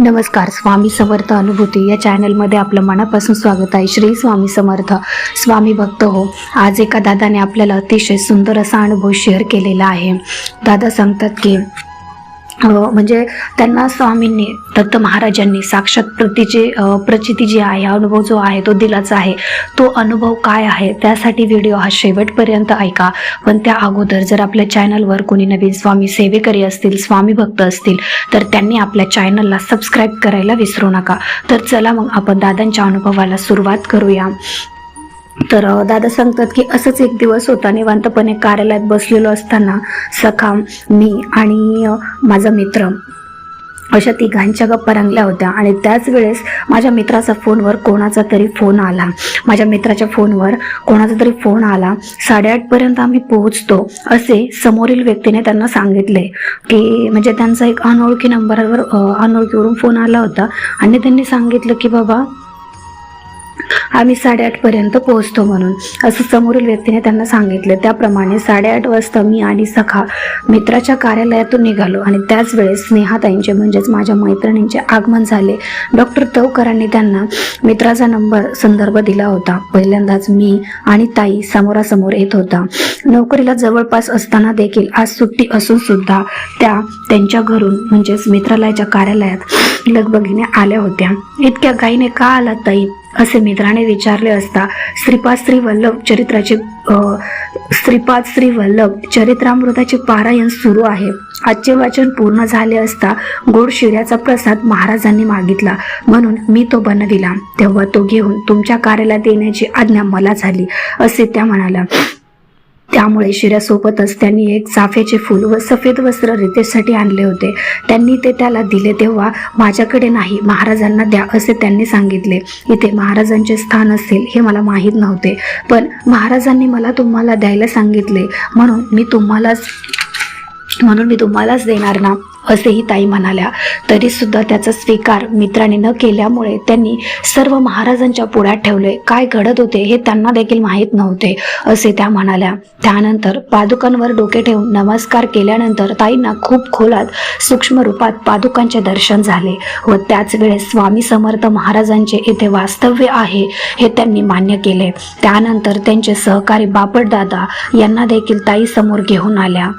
नमस्कार स्वामी समर्थ अनुभूती. या चॅनलमध्ये आपलं मनापासून स्वागत आहे. श्री स्वामी समर्थ स्वामी भक्त हो. आज एका दादाने आपल्याला अतिशय सुंदर असा अनुभव शेअर केलेला आहे. दादा सांगतात की म्हणजे त्यांना स्वामींनी दत्त महाराजांनी साक्षात प्रतीचे प्रचिती जी आहे अनुभव जो आहे तो दिलाच आहे. तो अनुभव काय आहे त्यासाठी व्हिडिओ हा शेवटपर्यंत ऐका. पण त्या अगोदर जर आपल्या चॅनलवर कोणी नवीन स्वामी सेवेकरी असतील स्वामी भक्त असतील तर त्यांनी आपल्या चॅनलला सबस्क्राईब करायला विसरू नका. तर चला मग आपण दादांच्या अनुभवाला सुरुवात करूया. तर दादा सांगतात की असंच एक दिवस होता. निवांतपणे कार्यालयात बसलेलो असताना सखा मी आणि माझा मित्र अशा तिघांच्या गप्पा रंगल्या होत्या. आणि त्याच वेळेस माझ्या मित्राचा फोनवर कोणाचा तरी फोन आला. माझ्या मित्राच्या फोनवर कोणाचा तरी फोन आला. साडेआठपर्यंत आम्ही पोहोचतो असे समोरील व्यक्तीने त्यांना सांगितले की म्हणजे त्यांचा एक अनोळखी नंबरवर अनोळखीवरून फोन आला होता. आणि त्यांनी सांगितलं की बाबा आम्ही साडेआठपर्यंत पोहोचतो म्हणून. असं समोरील व्यक्तीने त्यांना सांगितलं. त्याप्रमाणे साडेआठ वाजता मी आणि सखा मित्राच्या कार्यालयातून निघालो आणि त्याच वेळेस स्नेहाताईंचे म्हणजेच माझ्या मैत्रिणींचे आगमन झाले. डॉक्टर तवकरांनी त्यांना मित्राचा नंबर संदर्भ दिला होता. पहिल्यांदाच मी आणि ताई समोरासमोर येत होता. नोकरीला जवळपास असताना देखील आज सुट्टी असून सुद्धा त्या त्यांच्या घरून म्हणजेच मित्रालयाच्या कार्यालयात लगबगीने आल्या होत्या. इतक्या गाईने का आला ताई? असे मित्राने विचारले असता श्रीपाद श्री वल्लभ चरित्राचे श्रीपाद श्री वल्लभ चरित्रामृताचे पारायण सुरू आहे. आजचे वाचन पूर्ण झाले असता गोड शिऱ्याचा प्रसाद महाराजांनी मागितला. म्हणून मी तो बनविला तेव्हा तो घेऊन तुमच्या कार्याला देण्याची आज्ञा मला झाली असे त्या म्हणाल्या. त्यामुळे शिऱ्यासोबतच त्यांनी एक चाफ्याचे फूल व सफेद वस्त्र रितेशसाठी आणले होते. त्यांनी ते त्याला दिले तेव्हा माझ्याकडे नाही महाराजांना द्या असे त्यांनी सांगितले. इथे महाराजांचे स्थान असेल हे मला माहीत नव्हते पण महाराजांनी मला तुम्हाला द्यायला सांगितले. म्हणून मी तुम्हालाच म्हणून मी तुम्हालाच देणार ना. असेही ताई म्हणाल्या. तरीसुद्धा त्याचा स्वीकार मित्राने न केल्यामुळे त्यांनी सर्व महाराजांच्या पुढ्यात ठेवले. काय घडत होते हे त्यांना देखील माहीत नव्हते असे त्या म्हणाल्या. त्यानंतर पादुकांवर डोके ठेवून नमस्कार केल्यानंतर ताईंना खूप खोलात सूक्ष्म रूपात पादुकांचे दर्शन झाले व त्याच वेळेस स्वामी समर्थ महाराजांचे येथे वास्तव्य आहे हे त्यांनी मान्य केले. त्यानंतर त्यांचे सहकारी बापटदादा यांना देखील ताई समोर घेऊन आल्या.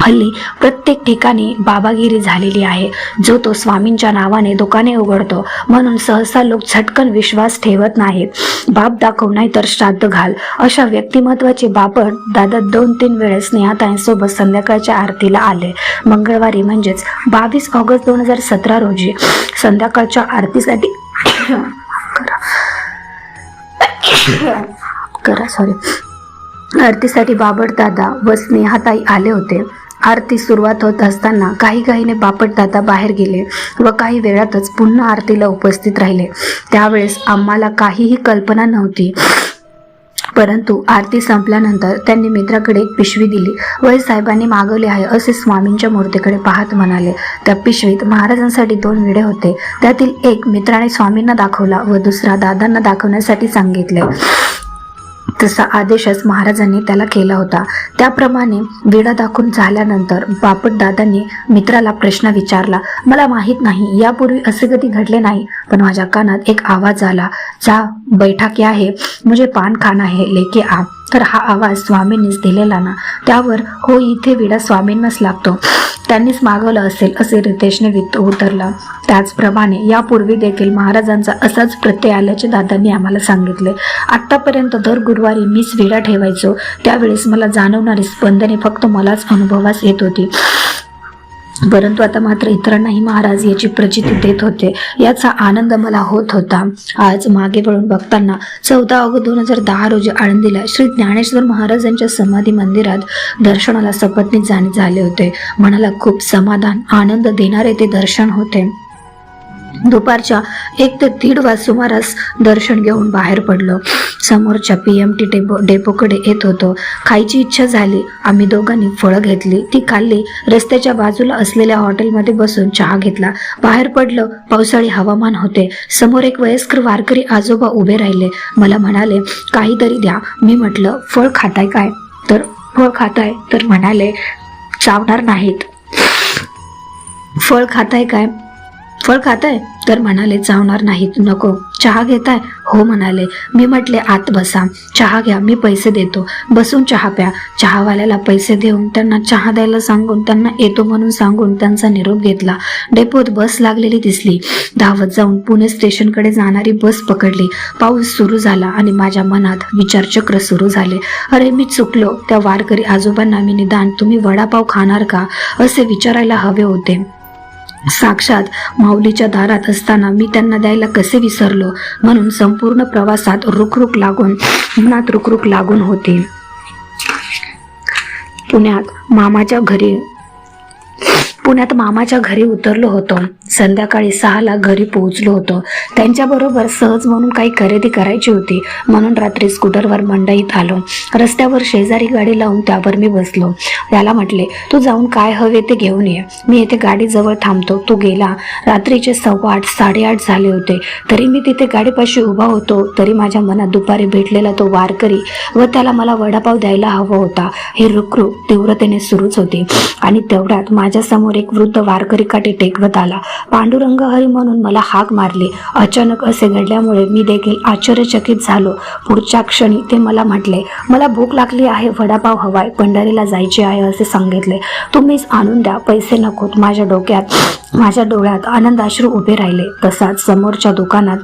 हल्ली प्रत्येक ठिकाणी बाबागिरी झालेली आहे. जो तो स्वामींच्या नावाने दुकाने उघडतो म्हणून सहसा लोक झटकन विश्वास ठेवत नाहीत. बाप दाखव नाही तर श्राद्ध घाल. अशा व्यक्तिमत्वाचे बापट दादा दोन तीन वेळेस स्नेहाताईंसोबत संध्याकाळच्या आरतीला आले. मंगळवारी म्हणजेच बावीस ऑगस्ट दोन हजार सतरा रोजी संध्याकाळच्या आरतीसाठी करा करा सॉरी आरतीसाठी बाबट दादा व स्नेहाताई आले होते. आरती सुरुवात होत असताना काही काहीने बापट दादा बाहेर गेले व काही वेळातच पुन्हा आरतीला उपस्थित राहिले. त्यावेळेस आम्हाला काहीही कल्पना नव्हती. परंतु आरती संपल्यानंतर त्यांनी मित्राकडे एक पिशवी दिली. वय साहेबांनी मागवले आहे असे स्वामींच्या मूर्तीकडे पाहत म्हणाले. त्या पिशवीत महाराजांसाठी दोन विडे होते. त्यातील एक मित्राने स्वामींना दाखवला व दुसरा दादांना दाखवण्यासाठी सांगितले. तसा आदेशच महाराजांनी त्याला केला होता. त्याप्रमाणे विडा दाखवून झाल्यानंतर बापट दादांनी मित्राला प्रश्न विचारला मला माहीत नाही यापूर्वी असे कधी घडले नाही पण माझ्या कानात एक आवाज आला जा बैठा आहे म्हणजे मुझे पान खाना है लेके आ. तर हा आवाज स्वामींनीच दिलेला ना त्यावर हो इथे विडा स्वामींनाच लागतो. त्यांनीच मागवलं असेल असे रितेशने उतरलं उतरला. त्याचप्रमाणे यापूर्वी देखील महाराजांचा असाच प्रत्यय आल्याचे दादांनी आम्हाला सांगितले. आत्तापर्यंत दर गुरुवारी मीच विडा ठेवायचो त्यावेळेस मला जाणवणारी स्पंदने फक्त मलाच अनुभवास येत होती. परंतु आता मात्र इतरांनाही महाराज याची प्रचिती देत होते. याचा आनंद मला होत होता. आज मागे वळून बघताना चौदा ऑगस्ट दोन हजार दहा रोजी आळंदीला श्री ज्ञानेश्वर महाराजांच्या समाधी मंदिरात दर्शनाला सपत्नी जाणे झाले होते. मनाला खूप समाधान आनंद देणारे ते दर्शन होते. दुपारच्या एक ते दीड वाज सुमारास दर्शन घेऊन बाहेर पडलो. समोरच्या पी एम टी डेपो डेपोकडे येत होतो. खायची इच्छा झाली. आम्ही दोघांनी फळं घेतली. ती खाल्ली. रस्त्याच्या बाजूला असलेल्या हॉटेलमध्ये बसून चहा घेतला. बाहेर पडलं. पावसाळी हवामान होते. समोर एक वयस्कर वारकरी आजोबा उभे राहिले. मला म्हणाले काहीतरी द्या. मी म्हटलं फळ खाताय काय? तर फळ खाताय. तर म्हणाले चावणार नाहीत. फळ खाताय काय? फळ खाताय? तर म्हणाले चावणार तू नको. चहा घेताय? हो म्हणाले. मी म्हटले आत बसा. चहा घ्या मी पैसे देतो. बसून चहा प्या. चहावाल्याला पैसे देऊन त्यांना चहा द्यायला सांगून त्यांना येतो म्हणून सांगून त्यांचा निरोप घेतला. डेपोत बस लागलेली दिसली. धावत जाऊन पुणे स्टेशनकडे जाणारी बस पकडली. पाऊस सुरू झाला आणि माझ्या मनात विचारचक्र सुरू झाले. अरे मी चुकलो. त्या वारकरी आजोबांना मी निदान तुम्ही वडापाव खाणार का? असे विचारायला हवे होते. साक्षात माऊलीच्या दारात असताना मी त्यांना द्यायला कसे विसरलो? म्हणून संपूर्ण प्रवासात रुखरुख लागून मनात रुखरुख लागून होते. पुण्यात मामाच्या घरी पुण्यात मामाच्या घरी उतरलो होतो. संध्याकाळी सहाला घरी पोहोचलो होतो. त्यांच्याबरोबर सहज म्हणून काही खरेदी करायची होती. म्हणून रात्री स्कूटरवर मंडईत आलो. रस्त्यावर शेजारी गाडी लावून त्यावर मी बसलो. त्याला म्हटले तू जाऊन काय हवे ते घेऊन ये. मी येथे गाडीजवळ थांबतो. तू गेला. रात्रीचे सव्वा आठ साडेआठ झाले होते. तरी मी तिथे गाडीपाशी उभा होतो. तरी माझ्या मनात दुपारी भेटलेला तो वारकरी व त्याला मला वडापाव द्यायला हवा होता. हे रुकरुक तीव्रतेने सुरूच होते. आणि तेवढ्यात माझ्यासमोर समोर एक वृद्ध वारकरी काठी टेकवत आला. पांडुरंग हरी म्हणून मला हाक मारली. अचानक असे घडल्यामुळे मी देखील आश्चर्यचकित झालो. पुढच्या क्षणी ते मला म्हटले मला भूक लागली आहे वडापाव हवाय पंढरीला जायचे आहे असे सांगितले. तुम्हीच आणून द्या पैसे नकोत. माझ्या डोक्यात माझ्या डोळ्यात आनंदाश्रू उभे राहिले. तसाच समोरच्या दुकानात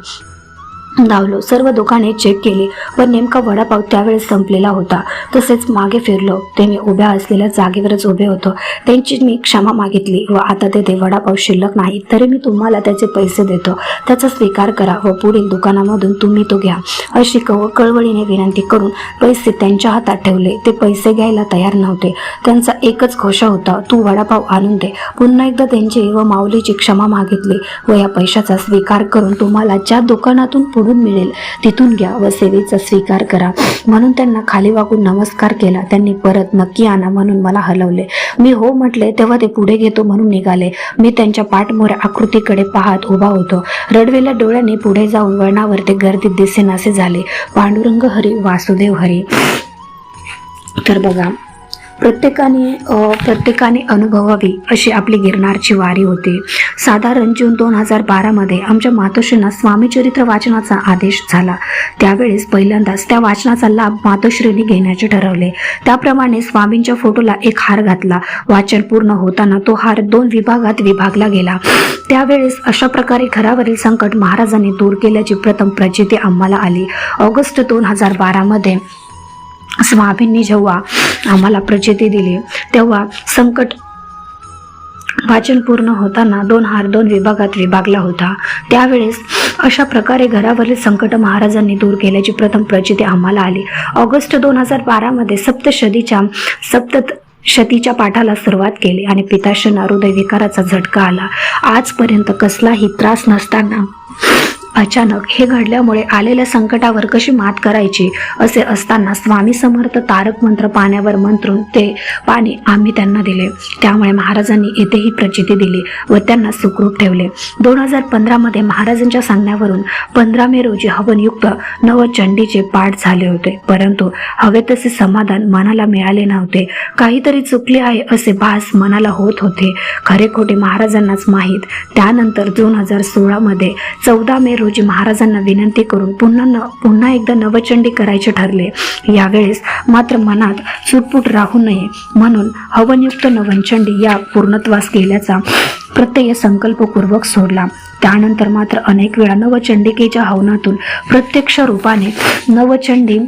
धावलो. सर्व दुकाने चेक केली. पण नेमका वडापाव त्यावेळेस संपलेला होता. तसेच मागे फिरलो. ते मी उभ्या असलेल्या जागेवरच उभे होतो. त्यांची मी क्षमा मागितली व आता तेथे वडापाव शिल्लक नाही तरी मी तुम्हाला त्याचे पैसे देतो. त्याचा स्वीकार करा व पुढील दुकानामधून तुम्ही तो घ्या. अशी कव कळवळीने विनंती करून पैसे त्यांच्या हातात ठेवले. ते पैसे घ्यायला तयार नव्हते. त्यांचा एकच घोषा होता तू वडापाव आणून दे. पुन्हा एकदा त्यांची व माऊलीची क्षमा मागितली व या पैशाचा स्वीकार करून तुम्हाला ज्या दुकानातून पुढे पुढून मिळेल. तिथून घ्या व सेवेचा स्वीकार करा. म्हणून त्यांना खाली वाकून नमस्कार केला. त्यांनी परत नक्की आणा म्हणून मला हलवले. मी हो म्हटले तेव्हा ते पुढे घेतो म्हणून निघाले. मी त्यांच्या पाठमोऱ्या आकृतीकडे पाहत उभा होतो. रडवेल्या डोळ्याने पुढे जाऊन वळणावर ते गर्दीत दिसेनासे झाले. पांडुरंग हरी वासुदेव हरी. तर बघा प्रत्येकाने प्रत्येकाने अनुभवावी अशी आपली गिरणारची वारी होती. साधारण जून दोन हजार बारामध्ये आमच्या मातोश्रींना स्वामीचरित्र वाचनाचा आदेश झाला. त्यावेळेस पहिल्यांदाच त्या वाचनाचा लाभ मातोश्रीने घेण्याचे ठरवले. त्याप्रमाणे स्वामींच्या फोटोला एक हार घातला. वाचन पूर्ण होताना तो हार दोन विभागात विभागला गेला. त्यावेळेस अशा प्रकारे घरावरील संकट महाराजांनी दूर केल्याची प्रथम प्रचिती आम्हाला आली. ऑगस्ट दोन हजार बारामध्ये स्वामींनी जेव्हा आम्हाला प्रचिती दिली तेव्हा संकट वाचन पूर्ण होताना दोन हार दोन विभागात विभागला होता. त्यावेळेस अशा प्रकारे घरावरील संकट महाराजांनी दूर केल्याची प्रथम प्रचिती आम्हाला आली. ऑगस्ट दोन हजार बारामध्ये सप्तशतीच्या सप्त शतीच्या पाठाला सुरुवात केली आणि पिताशना हृदयविकाराचा झटका आला. आजपर्यंत कसलाही त्रास नसताना अचानक हे घडल्यामुळे आलेल्या संकटावर कशी मात करायची असे असताना स्वामी समर्थ तारक मंत्र पाण्यावर मंत्रून ते पाणी आम्ही त्यांना दिले. त्यामुळे महाराजांनी येथेही प्रचिती दिली व त्यांना सुखरूप ठेवले. दोन हजार पंधरामध्ये महाराजांच्या सांगण्यावरून पंधरा मे रोजी हवनयुक्त नवचंडीचे पाठ झाले होते. परंतु हवे तसे समाधान मनाला मिळाले नव्हते. काहीतरी चुकले आहे असे भास मनाला होत होते. खरे खोटे महाराजांनाच माहीत. त्यानंतर दोन हजार सोळामध्ये चौदा मे रोजी महाराजांना विनंती करून पुन्हा न पुन्हा एकदा नवचंडी करायचे ठरले. यावेळेस मात्र मनात चुटपुट राहू नये. म्हणून हवनयुक्त नवचंडी या पूर्णत्वास गेल्याचा प्रत्यय संकल्पपूर्वक सोडला. त्यानंतर मात्र अनेक वेळा नवचंडिकेच्या हवनातून प्रत्यक्ष रूपाने नवचंडी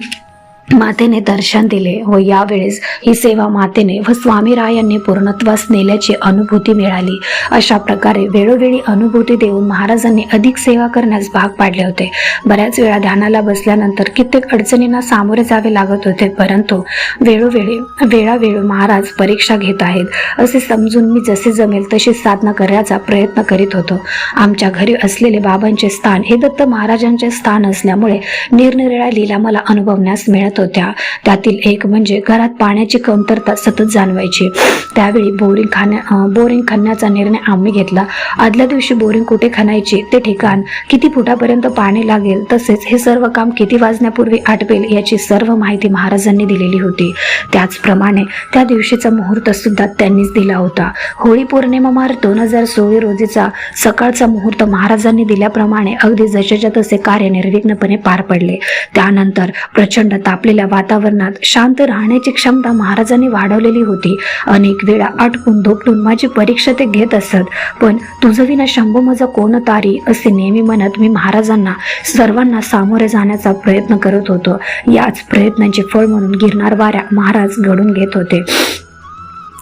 मातेने दर्शन दिले. व यावेळेस ही सेवा मातेने व स्वामीरायांनी पूर्णत्वास नेल्याची अनुभूती मिळाली. अशा प्रकारे वेळोवेळी अनुभूती देऊन महाराजांनी अधिक सेवा करण्यास भाग पाडले होते. बऱ्याच वेळा ध्यानाला बसल्यानंतर कित्येक अडचणींना सामोरे जावे लागत होते परंतु वेळोवेळी वेळावेळी महाराज परीक्षा घेत आहेत. असे समजून मी जसे जमेल तशी साधना करण्याचा प्रयत्न करीत होतो. आमच्या घरी असलेले बाबांचे स्थान हे दत्त महाराजांचे स्थान असल्यामुळे निरनिराळ्या लीला मला अनुभवण्यास मिळत होत्या. त्यातील एक म्हणजे घरात पाण्याची कमतरता सतत जाणवायची. त्यावेळी बोरिंग खाण्या बोरिंग खणण्याचा निर्णय आम्ही घेतला. आदल्या दिवशी बोरिंग कुठे खणायची ते ठिकाण किती फुटापर्यंत पाणी लागेल तसेच हे सर्व काम किती वाजण्यापूर्वी आटपेल याची सर्व माहिती महाराजांनी दिलेली होती. त्याचप्रमाणे त्या दिवशीचा मुहूर्त सुद्धा त्यांनीच दिला होता. होळी पौर्णिमा मार दोन हजार सोळा रोजीचा सकाळचा मुहूर्त महाराजांनी दिल्याप्रमाणे अगदी जसेच्या तसे कार्य निर्विघ्नपणे पार पडले. त्यानंतर प्रचंड असलेल्या वातावरणात शांत राहण्याची क्षमता महाराजांनी वाढवलेली होती. अनेक वेळा आटकून धोपटून माझी परीक्षा ते घेत असत पण तुझं विना शंभू माझा कोण तारी असे नेहमी म्हणत मी महाराजांना सर्वांना सामोरे जाण्याचा प्रयत्न करत होतो. याच प्रयत्नांचे फळ म्हणून गिरनार वाऱ्या महाराज घडून घेत होते.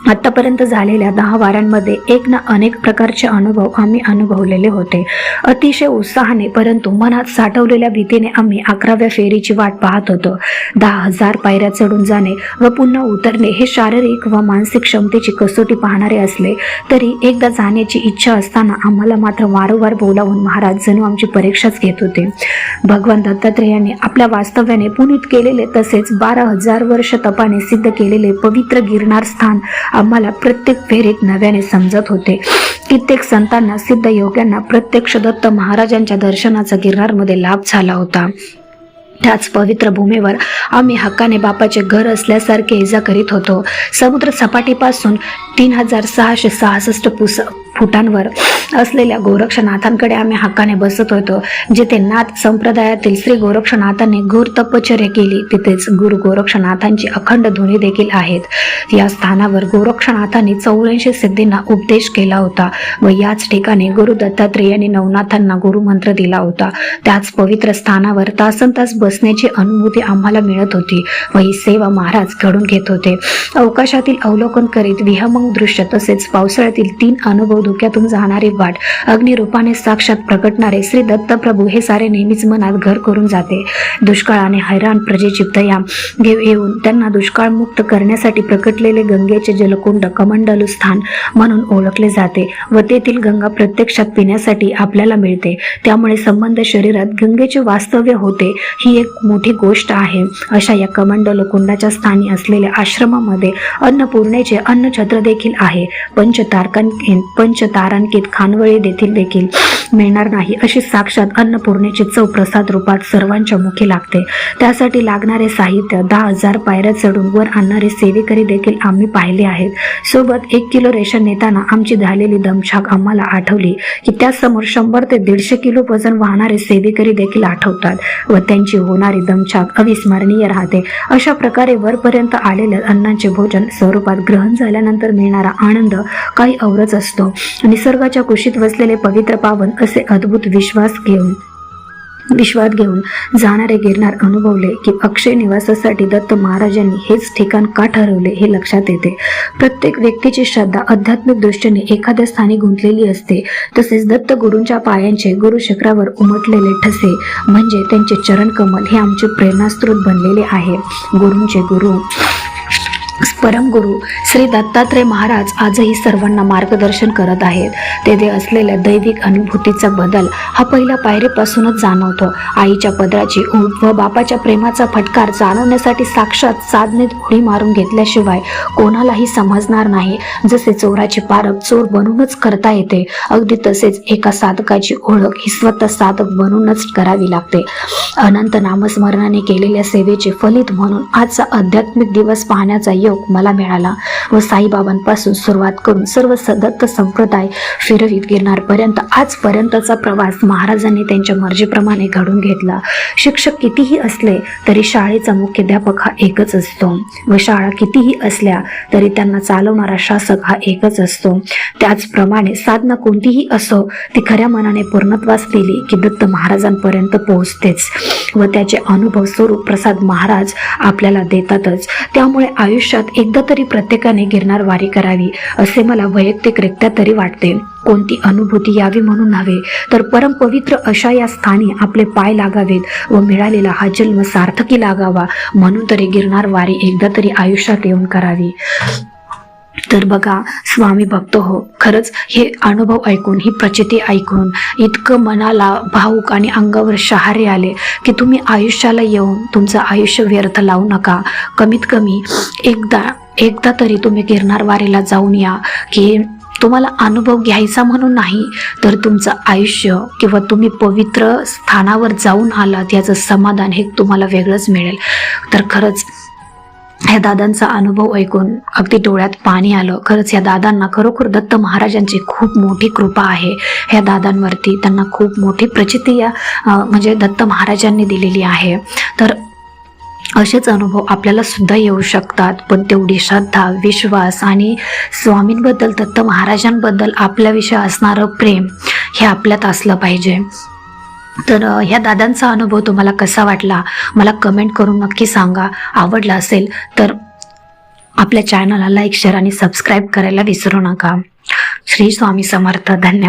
आतापर्यंत झालेल्या दहा वारांमध्ये एक ना अनेक प्रकारचे अनुभव आम्ही अनुभवलेले होते. अतिशय उत्साहाने परंतु मनात साठवलेल्या भीतीने आम्ही अकराव्या फेरीची वाट पाहत होतो. दहा हजार पायऱ्या चढून जाणे व पुन्हा उतरणे हे शारीरिक व मानसिक क्षमतेची कसोटी पाहणारे असले तरी एकदा जाण्याची इच्छा असताना आम्हाला मात्र वारंवार बोलावून महाराज जणू आमची परीक्षाच घेत होते. भगवान दत्तात्रेयांनी आपल्या वास्तव्याने पुनीत केलेले तसेच बारा हजार वर्ष तपाने सिद्ध केलेले पवित्र गिरणार स्थान आम्हाला प्रत्येक फेरीत नव्याने समजत होते. कित्येक संतांना सिद्ध योग्यांना प्रत्यक्ष दत्त महाराजांच्या दर्शनाचा गिरनारमध्ये लाभ झाला होता. त्याच पवित्र भूमीवर आम्ही हक्काने बापाचे घर असल्यासारखे इजा करीत होतो. समुद्र सपाटीपासून तीन हजार सहाशे सहासष्ट पुस फुटांवर असलेल्या गोरक्षनाथांकडे आम्ही हक्काने बसत होतो. जिथे नाथ संप्रदायातील श्री गोरक्षनाथांनी घोर तपश्चर्या केली तिथेच गुरु गोरक्षनाथांची अखंड ध्वनी देखील आहेत. या स्थानावर गोरक्षनाथांनी चौऱ्याऐंशी सिद्धींना उपदेश केला होता व याच ठिकाणी गुरु दत्तात्रेयांनी नवनाथांना गुरुमंत्र दिला होता. त्याच पवित्र स्थानावर तासन तास बसण्याची अनुभूती आम्हाला मिळत होती. व ही सेवा महाराज घडून घेत होते. अवकाशातील अवलोकन करीत विहमंग दृश्य तसेच पावसाळ्यातील तीन अनुभव धोक्यातून जाणारी वाट अग्निरूपाने साक्षात प्रकटणारे श्री दत्तप्रभू हे सारे नेहमीच मनात घर करून जाते. दुष्काळाने हैराण प्रजेची दया घेऊ येऊन त्यांना दुष्काळ मुक्त करण्यासाठी प्रकटलेले गंगेचे जलकुंड कमंडलू स्थान म्हणून ओळखले जाते व तेथील गंगा प्रत्यक्षात पिण्यासाठी आपल्याला मिळते. त्यामुळे संबंध शरीरात गंगेचे वास्तव्य होते ही एक मोठी गोष्ट आहे. अशा या कमंडल कुंडाच्या स्थानी असलेल्या आश्रमामध्ये अन्नपूर्णेचे अन्नछत्र देखील आहे. पंचतारकांकित पंचतारांकित खानवळी देखील देखील मिळणार नाही अशी साक्षात अन्नपूर्णेची चव प्रसाद रूपात सर्वांच्या मुखी लागते. त्यासाठी लागणारे साहित्य दहा हजार पायऱ्या चढून वर आणणारे सेवेकरी देखील आम्ही पाहिले आहेत. सोबत एक किलो रेशन नेताना आमची झालेली दमछाक आम्हाला आठवली की त्यासमोर शंभर ते दीडशे किलो वजन वाहणारे सेवेकरी देखील आठवतात व त्यांची होणारी दमछाक अविस्मरणीय राहते. अशा प्रकारे वरपर्यंत आलेले अन्नाचे भोजन स्वरूपात ग्रहण झाल्यानंतर मिळणारा आनंद काही औरच असतो. निसर्गाच्या कुशीत वसलेले पवित्र पावन असे अद्भुत विश्वास घेऊन विश्वास घेऊन जाणारे गिरनार अनुभवले की अक्षय निवासासाठी दत्त महाराजांनी हेच ठिकाण का ठरवले हे लक्षात येते. प्रत्येक व्यक्तीची श्रद्धा आध्यात्मिक दृष्टीने एखाद्या स्थानी गुंतलेली असते. तसेच दत्त गुरूंच्या पायांचे गुरुशिखरावर उमटलेले ठसे म्हणजे त्यांचे चरण कमल हे आमचे प्रेरणास्त्रोत बनलेले आहे. गुरूंचे गुरु परमगुरु श्री दत्तात्रय महाराज आजही सर्वांना मार्गदर्शन करत आहेत. तेथे असलेल्या दैविक अनुभूतीचा बदल हा पहिल्या पायरीपासूनच जाणवतो. आईच्या पदराची ऊब व बापाच्या प्रेमाचा फटकार जाणवण्यासाठी साक्षात साधनेत उडी मारून घेतल्याशिवाय कोणालाही समजणार नाही. जसे चोराची पारख चोर बनूनच करता येते अगदी तसेच एका साधकाची ओळख ही स्वतः साधक बनूनच करावी लागते. अनंत नामस्मरणाने केलेल्या सेवेचे फलित म्हणून आजचा आध्यात्मिक दिवस पाहण्याचा योग मला मिळाला व साईबाबांपासून सुरुवात करून सर्व सदत्त संप्रदाय फिरवीत गिरणारपर्यंत आजपर्यंतचा प्रवास महाराजांनी त्यांच्या मर्जीप्रमाणे घडून घेतला. शिक्षक कितीही असले तरी शाळेचा मुख्याध्यापक हा एकच असतो व शाळा कितीही असल्या तरी त्यांना चालवणारा शासक हा एकच असतो. त्याचप्रमाणे साधना कोणतीही असो ती खऱ्या मनाने पूर्णत्वास दिली की दत्त महाराजांपर्यंत पोहोचतेच व त्याचे अनुभव स्वरूप प्रसाद महाराज आपल्याला देतातच. त्यामुळे आयुष्यात एकदा तरी प्रत्येकाने गिरणार वारी करावी असे मला वैयक्तिकरित्या तरी वाटते. कोणती अनुभूती यावी म्हणून नव्हे तर परमपवित्र अशा या स्थानी आपले पाय लागावेत व मिळालेला हा जन्म सार्थकी लागावा म्हणून तरी गिरणार वारी एकदा तरी आयुष्यात येऊन करावी. तर बघा स्वामी भक्त हो खरंच हे अनुभव ऐकून ही प्रचिती ऐकून इतकं मनाला भाऊक आणि अंगावर शहारे आले की तुम्ही आयुष्याला येऊन तुमचं आयुष्य व्यर्थ लावू नका. कमीत कमी एकदा एकदा तरी तुम्ही गिरणार वारीला जाऊन या की तुम्हाला अनुभव घ्यायचा म्हणून नाही तर तुमचं आयुष्य किंवा तुम्ही पवित्र स्थानावर जाऊन आलात याचं समाधान हे तुम्हाला वेगळंच मिळेल. तर खरंच ह्या दादांचा अनुभव ऐकून अगदी डोळ्यात पाणी आलं. खरंच या दादांना खरोखर दत्त महाराजांची खूप मोठी कृपा आहे. ह्या दादांवरती त्यांना खूप मोठी प्रचिती या म्हणजे दत्त महाराजांनी दिलेली आहे. तर असेच अनुभव आपल्याला सुद्धा येऊ शकतात. पण तेवढी श्रद्धा विश्वास आणि स्वामींबद्दल दत्त महाराजांबद्दल आपल्याविषयी असणारं प्रेम हे आपल्यात असलं पाहिजे. तर ह्या दादांचा अनुभव तुम्हाला कसा वाटला? मला कमेंट करून नक्की सांगा. आवडला असेल तर आपल्या चॅनलला लाईक शेअर आणि सबस्क्राईब करायला विसरू नका. श्री स्वामी समर्थ. धन्यवाद.